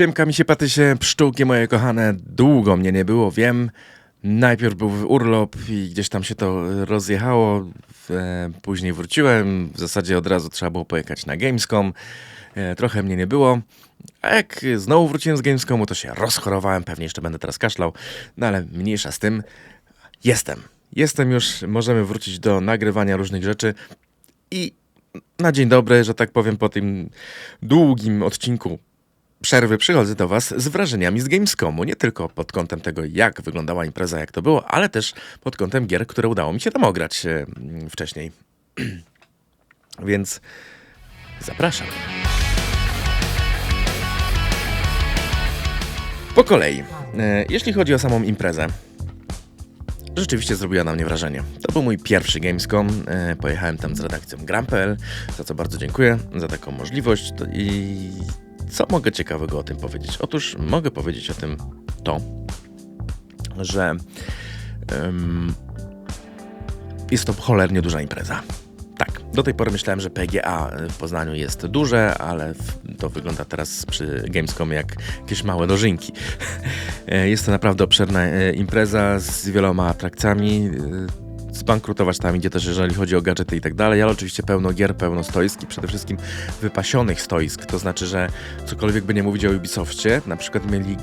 Siemka mi się patysie, pszczółki moje kochane, długo mnie nie było, wiem. Najpierw był urlop i gdzieś tam się to rozjechało, e, później wróciłem, w zasadzie od razu trzeba było pojechać na Gamescom, e, trochę mnie nie było. A jak znowu wróciłem z Gamescomu, to się rozchorowałem, pewnie jeszcze będę teraz kaszlał, no ale mniejsza z tym, jestem. Jestem już, możemy wrócić do nagrywania różnych rzeczy. I na dzień dobry, że tak powiem, po tym długim odcinku przerwy przychodzę do Was z wrażeniami z Gamescomu. Nie tylko pod kątem tego, jak wyglądała impreza, jak to było, ale też pod kątem gier, które udało mi się tam ograć e, mm, wcześniej. Więc zapraszam. Po kolei. E, Jeśli chodzi o samą imprezę, rzeczywiście zrobiła na mnie wrażenie. To był mój pierwszy Gamescom. E, Pojechałem tam z redakcją Gram.pl, za co bardzo dziękuję, za taką możliwość. I co mogę ciekawego o tym powiedzieć? Otóż mogę powiedzieć o tym to, że em, jest to cholernie duża impreza. Tak, do tej pory myślałem, że PGA w Poznaniu jest duże, ale to wygląda teraz przy Gamescom jak jakieś małe dożynki. E, Jest to naprawdę obszerna e, impreza z wieloma atrakcjami. Zbankrutować tam idzie też, jeżeli chodzi o gadżety i tak dalej, ale oczywiście pełno gier, pełno stoisk i przede wszystkim wypasionych stoisk. To znaczy, że cokolwiek by nie mówić o Ubisoftie, na przykład mieli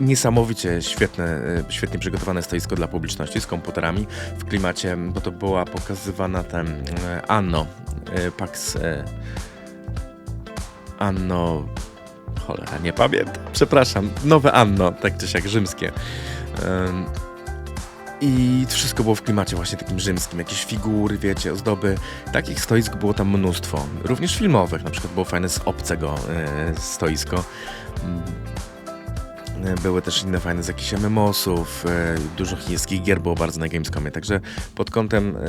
niesamowicie świetne, e, świetnie przygotowane stoisko dla publiczności z komputerami w klimacie, bo to była pokazywana tam e, Anno, e, Pax Anno cholera, nie pamiętam, przepraszam, nowe Anno, tak czy siak rzymskie. I wszystko było w klimacie właśnie takim rzymskim, jakieś figury, wiecie, ozdoby. Takich stoisk było tam mnóstwo, również filmowych, na przykład było fajne z obcego e, stoisko. Mm, e, Były też inne fajne z jakichś MMOsów, e, dużo chińskich gier było bardzo na Gamescomie, także pod kątem e,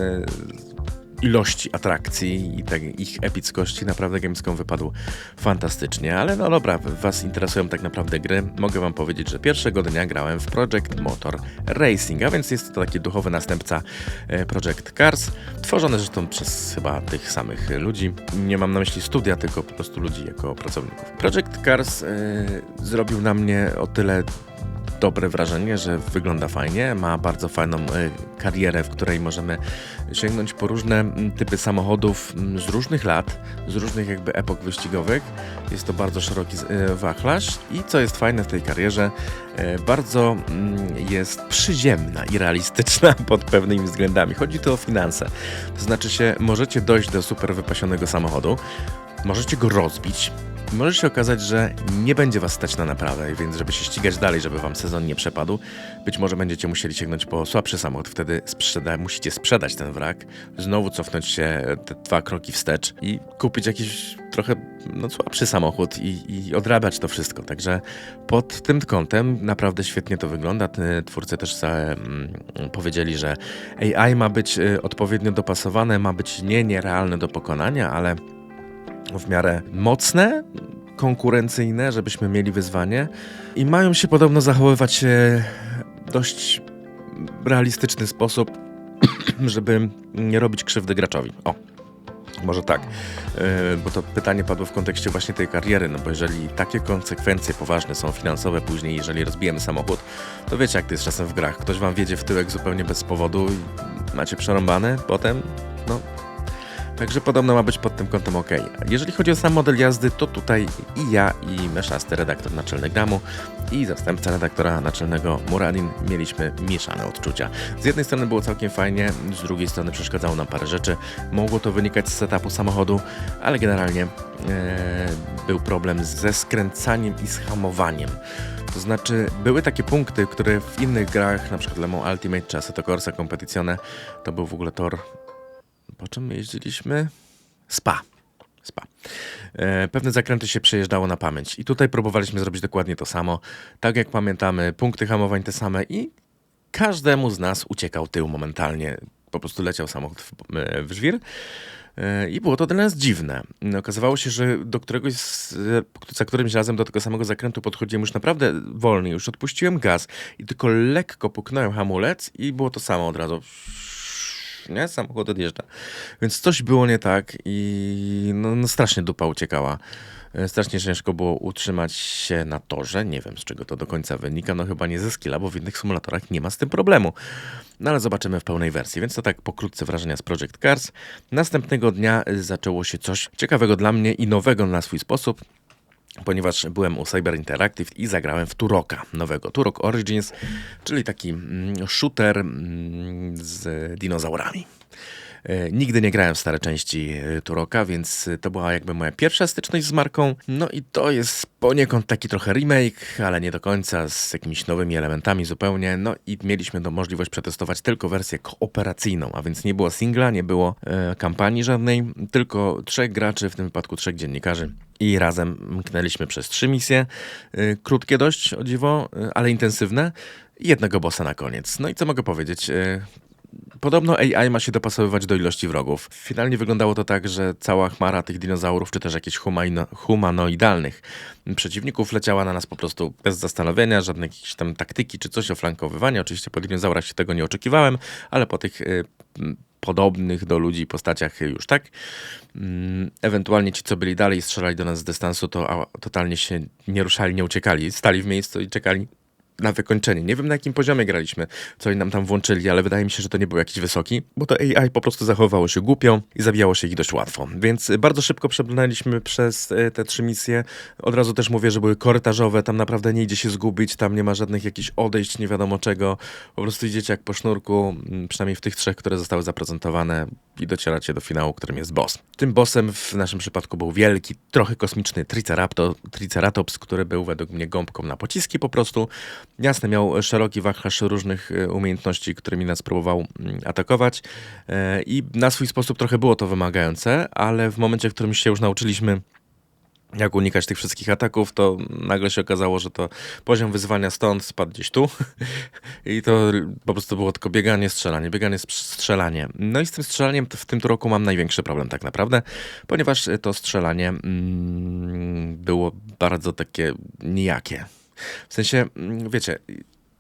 ilości atrakcji i tak, ich epickości naprawdę Gamescom wypadł fantastycznie, ale no dobra, was interesują tak naprawdę gry. Mogę wam powiedzieć, że pierwszego dnia grałem w Project Motor Racing, a więc jest to taki duchowy następca e, Project Cars, tworzony zresztą przez chyba tych samych ludzi. Nie mam na myśli studia, tylko po prostu ludzi jako pracowników. Project Cars e, zrobił na mnie o tyle dobre wrażenie, że wygląda fajnie, ma bardzo fajną e, karierę, w której możemy sięgnąć po różne typy samochodów z różnych lat, z różnych jakby epok wyścigowych. Jest to bardzo szeroki e, wachlarz i co jest fajne w tej karierze, e, bardzo jest przyziemna i realistyczna pod pewnymi względami. Chodzi tu o finanse. To znaczy się, możecie dojść do super wypasionego samochodu, możecie go rozbić, może się okazać, że nie będzie was stać na naprawę, więc żeby się ścigać dalej, żeby wam sezon nie przepadł, być może będziecie musieli sięgnąć po słabszy samochód, wtedy sprzeda musicie sprzedać ten wrak, znowu cofnąć się te dwa kroki wstecz i kupić jakiś trochę no, słabszy samochód i, i odrabiać to wszystko. Także pod tym kątem naprawdę świetnie to wygląda. Twórcy też mm, powiedzieli, że AI ma być y, odpowiednio dopasowane, ma być nie nierealne do pokonania, ale w miarę mocne, konkurencyjne, żebyśmy mieli wyzwanie i mają się podobno zachowywać e, w dość realistyczny sposób, żeby nie robić krzywdy graczowi. O. Może tak, E, bo to pytanie padło w kontekście właśnie tej kariery, no bo jeżeli takie konsekwencje poważne są finansowe później, jeżeli rozbijemy samochód, to wiecie jak to jest czasem w grach. Ktoś wam wiedzie w tyłek zupełnie bez powodu macie przerąbane, potem, Także podobno ma być pod tym kątem ok. Jeżeli chodzi o sam model jazdy, to tutaj i ja, i Meszasty, redaktor naczelny Gramu, i zastępca redaktora naczelnego Muradin mieliśmy mieszane odczucia. Z jednej strony było całkiem fajnie, z drugiej strony przeszkadzało nam parę rzeczy. Mogło to wynikać z setupu samochodu, ale generalnie e, był problem ze skręcaniem i z hamowaniem. To znaczy, były takie punkty, które w innych grach, na przykład Ultimate czy Assetto Corsa Competizione, to był w ogóle tor po czym my jeździliśmy? Spa. Spa. E, pewne zakręty się przejeżdżało na pamięć. I tutaj próbowaliśmy zrobić dokładnie to samo. Tak jak pamiętamy, punkty hamowań te same i każdemu z nas uciekał tył momentalnie. Po prostu leciał samochód w, e, w żwir. E, I było to dla nas dziwne. Okazywało się, że do któregoś, z, za którymś razem do tego samego zakrętu podchodziłem już naprawdę wolniej, już odpuściłem gaz i tylko lekko puknąłem hamulec i było to samo od razu. Nie? Samochód odjeżdża. Więc coś było nie tak i no, no strasznie dupa uciekała. E, Strasznie ciężko było utrzymać się na torze. Nie wiem, z czego to do końca wynika. No chyba nie ze skilla, bo w innych symulatorach nie ma z tym problemu. No ale zobaczymy w pełnej wersji. Więc to tak pokrótce wrażenia z Project Cars. Następnego dnia y, zaczęło się coś ciekawego dla mnie i nowego na swój sposób ponieważ byłem u Cyber Interactive i zagrałem w Turoka, nowego Turok Origins, czyli taki mm, shooter mm, z dinozaurami. E, Nigdy nie grałem w stare części e, Turoka, więc e, to była jakby moja pierwsza styczność z marką. No i to jest poniekąd taki trochę remake, ale nie do końca, z jakimiś nowymi elementami zupełnie. No i mieliśmy to możliwość przetestować tylko wersję kooperacyjną, a więc nie było singla, nie było e, kampanii żadnej, tylko trzech graczy, w tym wypadku trzech dziennikarzy. I razem mknęliśmy przez trzy misje, krótkie dość, o dziwo, ale intensywne. I jednego bossa na koniec. No i co mogę powiedzieć? Podobno AI ma się dopasowywać do ilości wrogów. Finalnie wyglądało to tak, że cała chmara tych dinozaurów, czy też jakichś humano humanoidalnych przeciwników leciała na nas po prostu bez zastanowienia, żadnej jakiejś tam taktyki czy coś, oflankowywania. Oczywiście po dinozaurach się tego nie oczekiwałem, ale po tych y, podobnych do ludzi postaciach już tak. Mm, Ewentualnie ci, co byli dalej strzelali do nas z dystansu, to totalnie się nie ruszali, nie uciekali. Stali w miejscu i czekali na wykończenie. Nie wiem na jakim poziomie graliśmy, co oni nam tam włączyli, ale wydaje mi się, że to nie był jakiś wysoki, bo to AI po prostu zachowywało się głupio i zabijało się ich dość łatwo. Więc bardzo szybko przebrnęliśmy przez e, te trzy misje. Od razu też mówię, że były korytarzowe, tam naprawdę nie idzie się zgubić, tam nie ma żadnych jakichś odejść, nie wiadomo czego. Po prostu idziecie jak po sznurku, mm, przynajmniej w tych trzech, które zostały zaprezentowane i docieracie do finału, którym jest boss. Tym bossem w naszym przypadku był wielki, trochę kosmiczny Triceratops, który był według mnie gąbką na pociski po prostu. Jasne, miał szeroki wachlarz różnych e, umiejętności, którymi nas próbował mm, atakować e, i na swój sposób trochę było to wymagające, ale w momencie, w którym się już nauczyliśmy jak unikać tych wszystkich ataków, to nagle się okazało, że to poziom wyzwania stąd spadł gdzieś tu i to po prostu było tylko bieganie, strzelanie, bieganie, strzelanie. No i z tym strzelaniem w tym roku mam największy problem tak naprawdę, ponieważ to strzelanie mm, było bardzo takie nijakie. W sensie, mm, wiecie,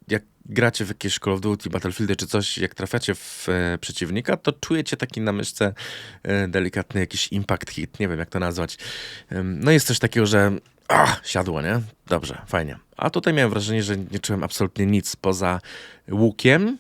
jak gracie w jakieś Call of Duty, Battlefieldy czy coś, jak trafiacie w e, przeciwnika, to czujecie taki na myszce e, delikatny jakiś impact hit, nie wiem jak to nazwać. Ym, No jest coś takiego, że ach, siadło, nie? Dobrze, fajnie. A tutaj miałem wrażenie, że nie czułem absolutnie nic poza łukiem,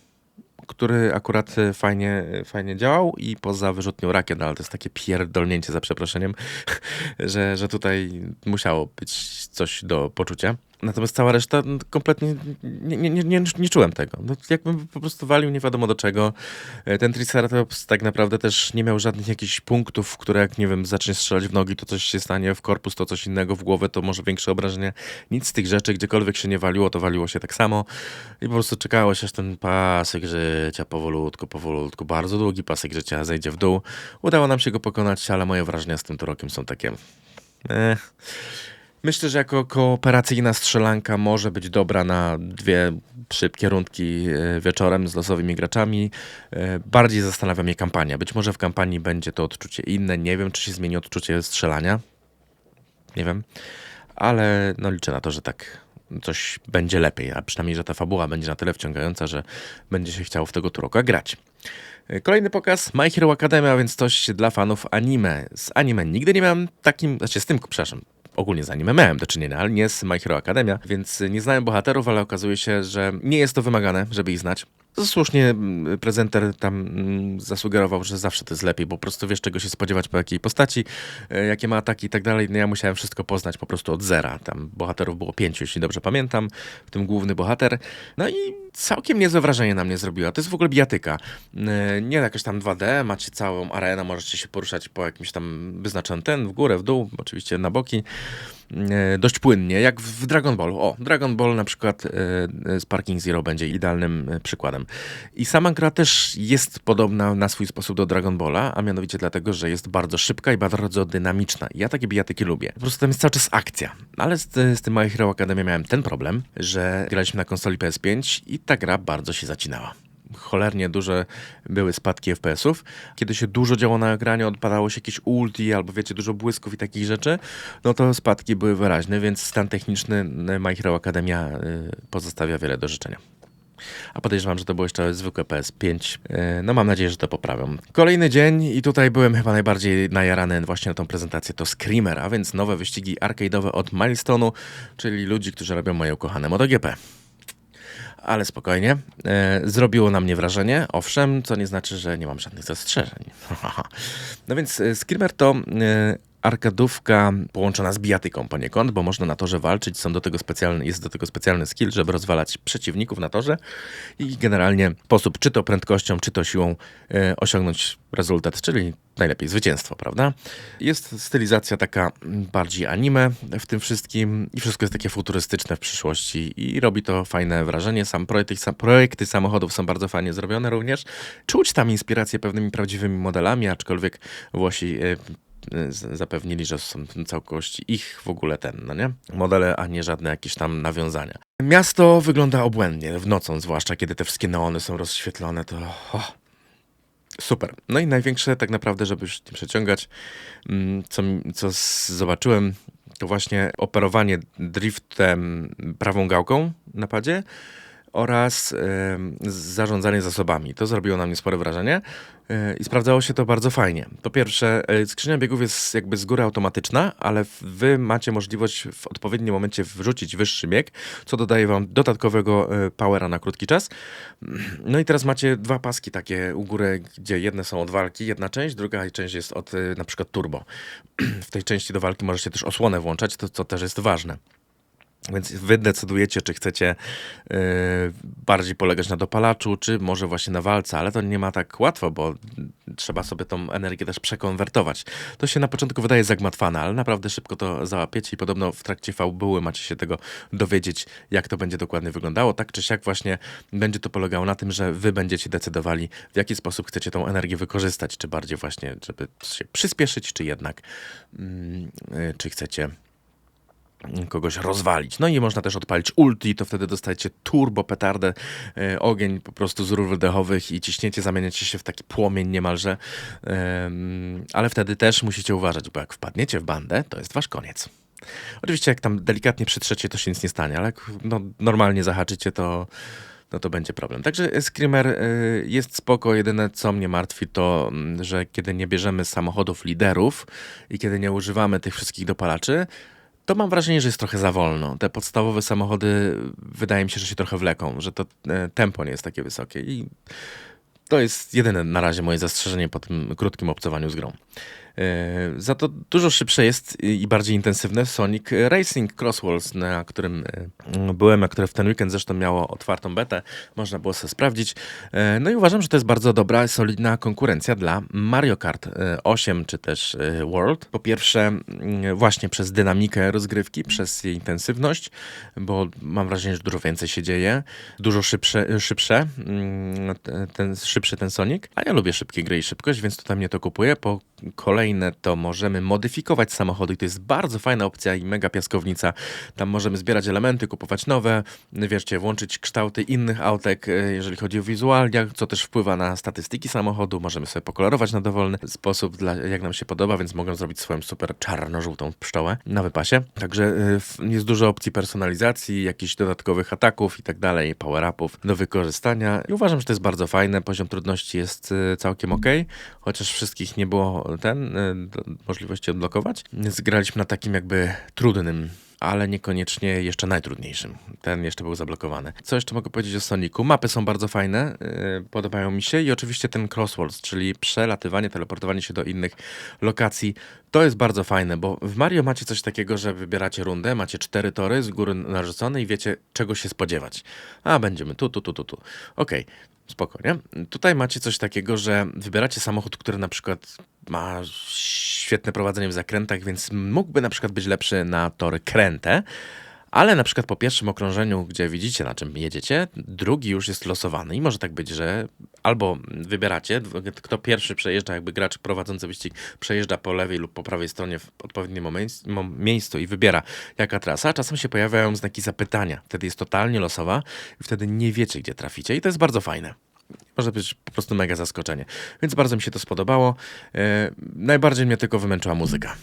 który akurat e, fajnie, fajnie działał i poza wyrzutnią rakiet, no, ale to jest takie pierdolnięcie za przeproszeniem, że, że tutaj musiało być coś do poczucia. Natomiast cała reszta no, kompletnie nie, nie, nie, nie, czułem tego. No, jakbym po prostu walił nie wiadomo do czego. E, Ten Triceratops tak naprawdę też nie miał żadnych jakichś punktów, które jak, nie wiem, zacznie strzelać w nogi, to coś się stanie, w korpus to coś innego, w głowę to może większe obrażenie. Nic z tych rzeczy, gdziekolwiek się nie waliło, to waliło się tak samo. I po prostu czekało się, aż ten pasek życia powolutku, powolutku, bardzo długi pasek życia zejdzie w dół. Udało nam się go pokonać, ale moje wrażenia z tym rokiem są takie... Eh. Myślę, że jako kooperacyjna strzelanka może być dobra na dwie szybkie rundki e, wieczorem z losowymi graczami. E, Bardziej zastanawia mnie kampania. Być może w kampanii będzie to odczucie inne. Nie wiem, czy się zmieni odczucie strzelania. Nie wiem. Ale no liczę na to, że tak coś będzie lepiej, a przynajmniej, że ta fabuła będzie na tyle wciągająca, że będzie się chciało w tego Turoka grać. E, Kolejny pokaz My Hero Academia, więc coś dla fanów anime. Z anime nigdy nie miałem takim, znaczy z tym, przepraszam, ogólnie z anime miałem do czynienia, ale nie z My Hero Academia, więc nie znałem bohaterów, ale okazuje się, że nie jest to wymagane, żeby ich znać. To Słusznie mm, prezenter tam mm, zasugerował, że zawsze to jest lepiej, bo po prostu wiesz czego się spodziewać po jakiej postaci, e, jakie ma ataki i tak dalej. No ja musiałem wszystko poznać po prostu od zera. Tam bohaterów było pięciu, jeśli dobrze pamiętam, w tym główny bohater. No i całkiem niezłe wrażenie na mnie zrobiła. To jest w ogóle bijatyka. E, Nie jakaś tam 2D, macie całą arenę, możecie się poruszać po jakimś tam wyznaczonym ten, w górę, w dół, oczywiście na boki. E, Dość płynnie, jak w Dragon Ballu. O, Dragon Ball na przykład e, z Parking Zero będzie idealnym e, przykładem. I sama gra też jest podobna na swój sposób do Dragon Balla, a mianowicie dlatego, że jest bardzo szybka i bardzo dynamiczna. Ja takie bijatyki lubię. Po prostu tam jest cały czas akcja. Ale z, z tym My Hero Academia miałem ten problem, że graliśmy na konsoli PS5 i ta gra bardzo się zacinała. Cholernie duże były spadki FPS-ów. Kiedy się dużo działo na ekranie, odpadało się jakieś ulti albo wiecie, dużo błysków i takich rzeczy, no to spadki były wyraźne, więc stan techniczny My Hero Academia y, pozostawia wiele do życzenia. A podejrzewam, że to było jeszcze zwykłe PS5. E, No mam nadzieję, że to poprawią. Kolejny dzień i tutaj byłem chyba najbardziej najarany właśnie na tą prezentację. To Screamer, a więc nowe wyścigi arcade'owe od Milestone'u, czyli ludzi, którzy robią moje ukochane MotoGP. Ale spokojnie. E, zrobiło na mnie wrażenie, owszem, co nie znaczy, że nie mam żadnych zastrzeżeń. no więc e, Screamer to e, arkadówka połączona z bijatyką poniekąd, bo można na torze walczyć, są do tego specjalny, jest do tego specjalny skill, żeby rozwalać przeciwników na torze i generalnie sposób, czy to prędkością, czy to siłą e, osiągnąć rezultat, czyli najlepiej zwycięstwo, prawda? Jest stylizacja taka bardziej anime w tym wszystkim i wszystko jest takie futurystyczne w przyszłości i robi to fajne wrażenie. Sam projekty, sam, projekty samochodów są bardzo fajnie zrobione również. Czuć tam inspirację pewnymi prawdziwymi modelami, aczkolwiek Włosi e, zapewnili, że są w całości ich w ogóle ten, no nie? Modele, a nie żadne jakieś tam nawiązania. Miasto wygląda obłędnie, w nocą zwłaszcza, kiedy te wszystkie neony są rozświetlone, to o, super. No i największe tak naprawdę, żeby już nie przeciągać, mm, co, co zobaczyłem, to właśnie operowanie driftem prawą gałką na padzie oraz zarządzanie zasobami. To zrobiło na mnie spore wrażenie e, i sprawdzało się to bardzo fajnie. Po pierwsze, e, skrzynia biegów jest jakby z góry automatyczna, ale wy macie możliwość w odpowiednim momencie wrzucić wyższy bieg, co dodaje wam dodatkowego e, powera na krótki czas. No i teraz macie dwa paski takie u góry, gdzie jedne są od walki, jedna część, druga część jest od na przykład turbo. W tej części do walki możecie też osłonę włączać, to co też jest ważne. Więc wy decydujecie, czy chcecie yy, bardziej polegać na dopalaczu, czy może właśnie na walce, ale to nie ma tak łatwo, bo trzeba sobie tą energię też przekonwertować. To się na początku wydaje zagmatwane, ale naprawdę szybko to załapiecie i podobno w trakcie fabuły macie się tego dowiedzieć, jak to będzie dokładnie wyglądało. Tak czy siak właśnie będzie to polegało na tym, że wy będziecie decydowali, w jaki sposób chcecie tą energię wykorzystać, czy bardziej właśnie, żeby się przyspieszyć, czy jednak, mm, yy, czy chcecie kogoś rozwalić. No i można też odpalić ulti, to wtedy dostajecie turbo petardę, e, ogień po prostu z rur wydechowych i ciśniecie, zamieniacie się w taki płomień niemalże. Em, ale wtedy też musicie uważać, bo jak wpadniecie w bandę, to jest wasz koniec. Oczywiście jak tam delikatnie przytrzecie, to się nic nie stanie, ale jak no, normalnie zahaczycie, to, no to będzie problem. Także Screamer y, jest spoko. Jedyne co mnie martwi to, mm, że kiedy nie bierzemy samochodów liderów i kiedy nie używamy tych wszystkich dopalaczy, to mam wrażenie, że jest trochę za wolno. Te podstawowe samochody wydaje mi się, że się trochę wleką, że to e, tempo nie jest takie wysokie i to jest jedyne na razie moje zastrzeżenie po tym krótkim obcowaniu z grą. E, Za to dużo szybsze jest i bardziej intensywne Sonic Racing Crosswalls, na którym e, byłem, a które w ten weekend zresztą miało otwartą betę. Można było sobie sprawdzić. E, No i uważam, że to jest bardzo dobra, solidna konkurencja dla Mario Kart e, 8 czy też World. Po pierwsze, właśnie przez dynamikę rozgrywki, przez jej intensywność, bo mam wrażenie, że dużo więcej się dzieje. Dużo szybsze, szybsze te- ten, szybszy ten Sonic. A ja lubię szybkie gry i szybkość, więc tutaj mnie to kupuje. Po kolejne to możemy modyfikować samochody. To jest bardzo fajna opcja i mega piaskownica. Tam możemy zbierać elementy, kupować nowe, wiecie, włączyć kształty innych autek, e, jeżeli chodzi o wizualia, co też wpływa na statystyki samochodu. Możemy sobie pokolorować na dowolny sposób, dla, jak nam się podoba, więc mogą zrobić swoją super czarno-żółtą pszczołę na wypasie. Także e, jest dużo opcji personalizacji, jakichś dodatkowych ataków i tak dalej, power-upów do wykorzystania. I uważam, że to jest bardzo fajne. Poziom trudności jest e, całkiem ok, chociaż wszystkich nie było ten do, możliwości odblokować. Więc graliśmy na takim jakby trudnym ale niekoniecznie jeszcze najtrudniejszym. Ten jeszcze był zablokowany. Co jeszcze mogę powiedzieć o Sonicu? Mapy są bardzo fajne, yy, podobają mi się i oczywiście ten Crossworlds, czyli przelatywanie, teleportowanie się do innych lokacji. To jest bardzo fajne, bo w Mario macie coś takiego, że wybieracie rundę, macie cztery tory z góry narzucone i wiecie czego się spodziewać. A, będziemy tu, tu, tu, tu, tu. Okej. Spokojnie. Tutaj macie coś takiego, że wybieracie samochód, który na przykład ma świetne prowadzenie w zakrętach, więc mógłby na przykład być lepszy na tory kręte, ale na przykład po pierwszym okrążeniu, gdzie widzicie na czym jedziecie, drugi już jest losowany i może tak być, że albo wybieracie, kto pierwszy przejeżdża, jakby gracz prowadzący wyścig przejeżdża po lewej lub po prawej stronie w odpowiednim miejscu i wybiera jaka trasa, czasem się pojawiają znaki zapytania. Wtedy jest totalnie losowa i wtedy nie wiecie, gdzie traficie i to jest bardzo fajne. Może być po prostu mega zaskoczenie. Więc bardzo mi się to spodobało. E, najbardziej mnie tylko wymęczyła muzyka.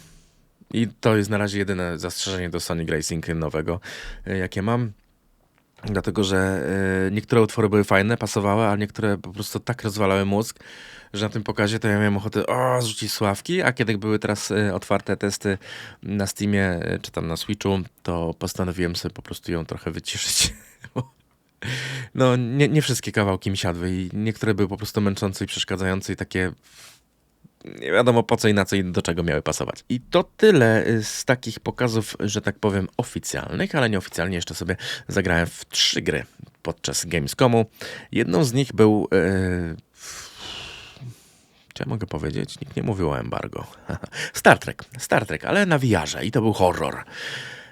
I to jest na razie jedyne zastrzeżenie do Sonic Racing nowego, e, jakie mam. Dlatego, że y, niektóre utwory były fajne, pasowały, a niektóre po prostu tak rozwalały mózg, że na tym pokazie to ja miałem ochotę o, zrzucić sławki, a kiedy były teraz otwarte testy na Steamie czy tam na Switchu, to postanowiłem sobie po prostu ją trochę wyciszyć. No, nie, nie wszystkie kawałki mi siadły i niektóre były po prostu męczące i przeszkadzające i takie nie wiadomo po co i na co i do czego miały pasować. I to tyle y, z takich pokazów, że tak powiem, oficjalnych, ale nieoficjalnie jeszcze sobie zagrałem w trzy gry podczas Gamescomu. Jedną z nich był. Yy, ja mogę powiedzieć? Nikt nie mówił o embargo. Star Trek. Star Trek, ale na wiarze i to był horror.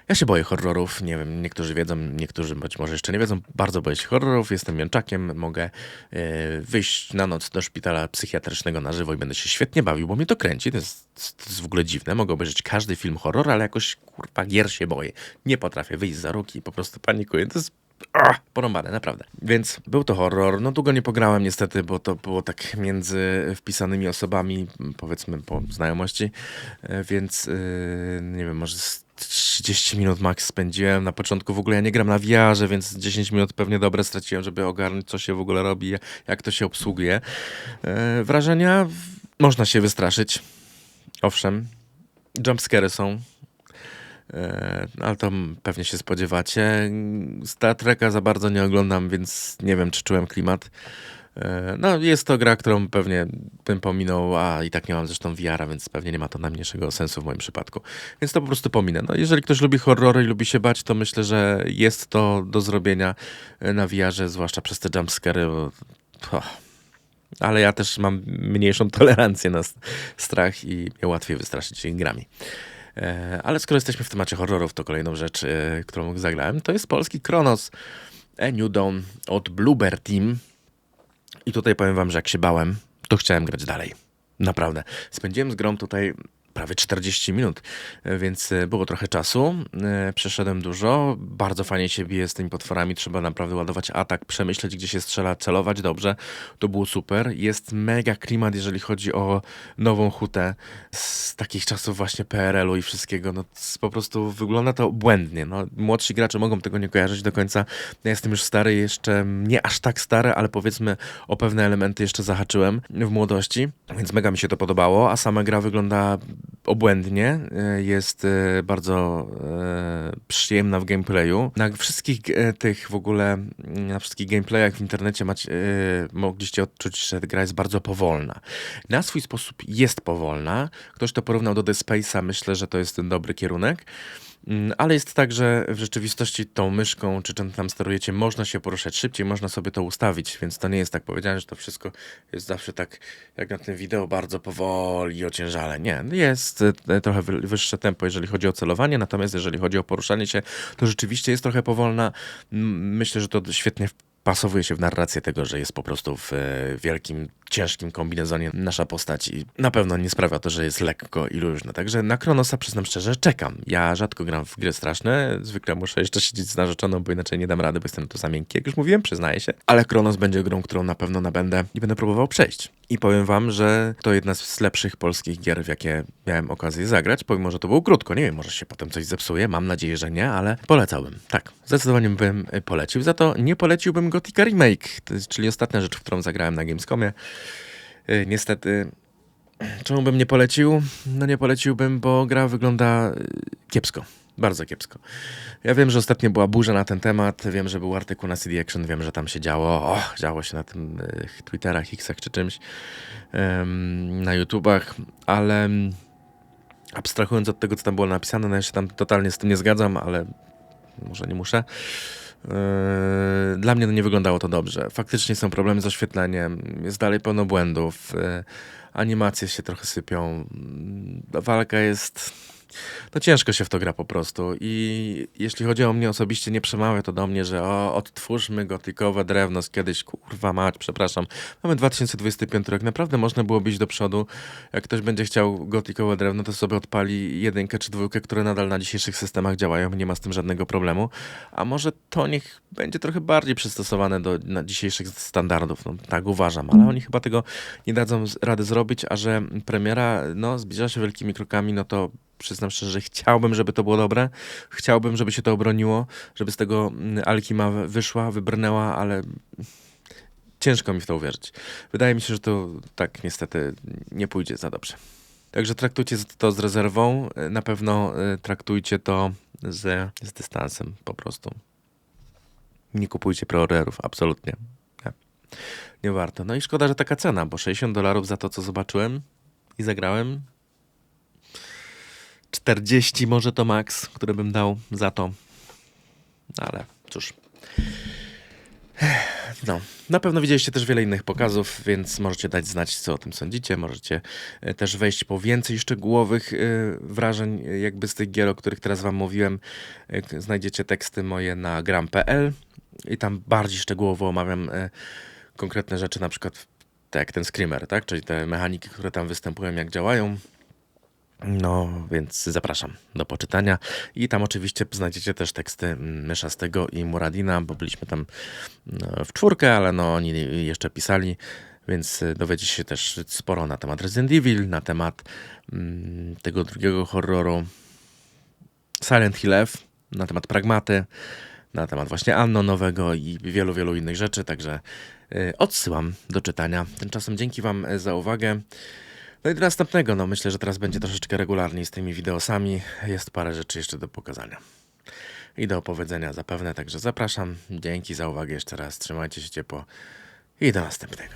Ja się boję horrorów, nie wiem, niektórzy wiedzą, niektórzy być może jeszcze nie wiedzą. Bardzo boję się horrorów, jestem mięczakiem, mogę yy, wyjść na noc do szpitala psychiatrycznego na żywo i będę się świetnie bawił, bo mnie to kręci, to jest, to jest w ogóle dziwne. Mogę obejrzeć każdy film horror, ale jakoś, kurwa, gier się boję. Nie potrafię wyjść za ruki, po prostu panikuję. To jest Ach, porąbane, naprawdę. Więc był to horror. No długo nie pograłem niestety, bo to było tak między wpisanymi osobami, powiedzmy po znajomości, e, więc yy, nie wiem, może 30 minut max spędziłem. Na początku w ogóle ja nie gram na VR, więc 10 minut pewnie dobre straciłem, żeby ogarnąć, co się w ogóle robi, jak to się obsługuje. Yy, wrażenia można się wystraszyć. Owszem, jumpscary są, E, ale to pewnie się spodziewacie. Star Treka za bardzo nie oglądam, więc nie wiem, czy czułem klimat. E, no, jest to gra, którą pewnie bym pominął, a i tak nie mam zresztą VR-a, więc pewnie nie ma to najmniejszego sensu w moim przypadku. Więc to po prostu pominę. No, jeżeli ktoś lubi horrory i lubi się bać, to myślę, że jest to do zrobienia na VR-ze, zwłaszcza przez te jumpscary. Ale ja też mam mniejszą tolerancję na strach i mnie łatwiej wystraszyć grami. E, ale skoro jesteśmy w temacie horrorów, to kolejną rzecz, e, którą zagrałem, to jest polski Kronos A New Dawn od Bluebird Team. I tutaj powiem wam, że jak się bałem, to chciałem grać dalej. Naprawdę. Spędziłem z grą tutaj prawie 40 minut, e, więc e, było trochę czasu. E, przeszedłem dużo. Bardzo fajnie się bije z tymi potworami. Trzeba naprawdę ładować atak, przemyśleć, gdzie się strzela, celować dobrze. To było super. Jest mega klimat, jeżeli chodzi o nową hutę z takich czasów właśnie PRL-u i wszystkiego. No, po prostu wygląda to błędnie. No, młodsi gracze mogą tego nie kojarzyć do końca. Ja jestem już stary, jeszcze nie aż tak stary, ale powiedzmy o pewne elementy jeszcze zahaczyłem w młodości, więc mega mi się to podobało, a sama gra wygląda obłędnie, e, jest e, bardzo e, przyjemna w gameplayu. Na wszystkich tych w ogóle, na wszystkich gameplayach w internecie macie, mogliście odczuć, że gra jest bardzo powolna. Na swój sposób jest powolna. Ktoś to porównał do The Space'a, myślę, że to jest ten dobry kierunek. Mm, ale jest tak, że w rzeczywistości tą myszką, czy czym tam sterujecie, można się poruszać szybciej, można sobie to ustawić, więc to nie jest tak powiedziane, że to wszystko jest zawsze tak, jak na tym wideo, bardzo powoli ociężale. Nie, jest e, trochę wyższe tempo, jeżeli chodzi o celowanie, natomiast jeżeli chodzi o poruszanie się, to rzeczywiście jest trochę powolna. Myślę, że to świetnie pasowuje się w narrację tego, że jest po prostu w e, wielkim, ciężkim kombinezonie nasza postać i na pewno nie sprawia to, że jest lekko i luźno. Także na Kronosa przyznam szczerze, czekam. Ja rzadko gram w gry straszne, zwykle muszę jeszcze siedzieć z narzeczoną, bo inaczej nie dam rady, bo jestem tu za miękki, jak już mówiłem, przyznaję się. Ale Kronos będzie grą, którą na pewno nabędę i będę próbował przejść. I powiem wam, że to jedna z lepszych polskich gier, w jakie miałem okazję zagrać, pomimo, że to było krótko. Nie wiem, może się potem coś zepsuje, mam nadzieję, że nie, ale polecałbym. Tak, zdecydowanie bym polecił. Za to nie poleciłbym Gothica Remake, czyli ostatnia rzecz, którą zagrałem na Gamescomie. Y, niestety, czemu bym nie polecił? No nie poleciłbym, bo gra wygląda y, kiepsko. Bardzo kiepsko. Ja wiem, że ostatnio była burza na ten temat, wiem, że był artykuł na CD Action, wiem, że tam się działo, o, działo się na tym y, Twitterach, Xach czy czymś, ym, na YouTubach, ale abstrahując od tego, co tam było napisane, no ja się tam totalnie z tym nie zgadzam, ale może nie muszę. Yy, dla mnie nie wyglądało to dobrze. Faktycznie są problemy z oświetleniem, jest dalej pełno błędów, yy, animacje się trochę sypią, yy, walka jest no ciężko się w to gra po prostu i jeśli chodzi o mnie osobiście, nie przemawia to do mnie, że o, odtwórzmy gotykowe drewno z kiedyś, kurwa mać, przepraszam. Mamy 2025 rok, naprawdę można było iść do przodu. Jak ktoś będzie chciał gotykowe drewno, to sobie odpali jedynkę czy dwójkę, które nadal na dzisiejszych systemach działają, nie ma z tym żadnego problemu. A może to niech będzie trochę bardziej przystosowane do dzisiejszych standardów, no, tak uważam, ale oni chyba tego nie dadzą rady zrobić, a że premiera no, zbliża się wielkimi krokami, no to przyznam szczerze, że chciałbym, żeby to było dobre. Chciałbym, żeby się to obroniło, żeby z tego mm, Alkima wyszła, wybrnęła, ale ciężko mi w to uwierzyć. Wydaje mi się, że to tak niestety nie pójdzie za dobrze. Także traktujcie to z rezerwą. Na pewno y, traktujcie to z, z dystansem po prostu. Nie kupujcie preorderów, absolutnie. Nie. nie warto. No i szkoda, że taka cena, bo 60 dolarów za to, co zobaczyłem i zagrałem. 40 może to maks, które bym dał za to. Ale cóż. No, na pewno widzieliście też wiele innych pokazów, więc możecie dać znać, co o tym sądzicie. Możecie e, też wejść po więcej szczegółowych e, wrażeń, e, jakby z tych gier, o których teraz Wam mówiłem. Znajdziecie teksty moje na gram.pl i tam bardziej szczegółowo omawiam konkretne rzeczy, na przykład tak jak ten screamer, tak? Czyli te mechaniki, które tam występują, jak działają. No, więc zapraszam do poczytania. I tam oczywiście znajdziecie też teksty mm, Myszastego i Muradina, bo byliśmy tam no, w czwórkę, ale no oni jeszcze pisali, więc y, dowiecie się też sporo na temat Resident Evil, na temat mm, tego drugiego horroru Silent Hill na temat Pragmaty, na temat właśnie Anno nowego i wielu, wielu innych rzeczy, także y, odsyłam do czytania. Tymczasem dzięki Wam y, za uwagę. No i do następnego, no myślę, że teraz będzie troszeczkę regularniej z tymi wideosami. Jest parę rzeczy jeszcze do pokazania i do opowiedzenia zapewne, także zapraszam. Dzięki za uwagę jeszcze raz, trzymajcie się ciepło i do następnego.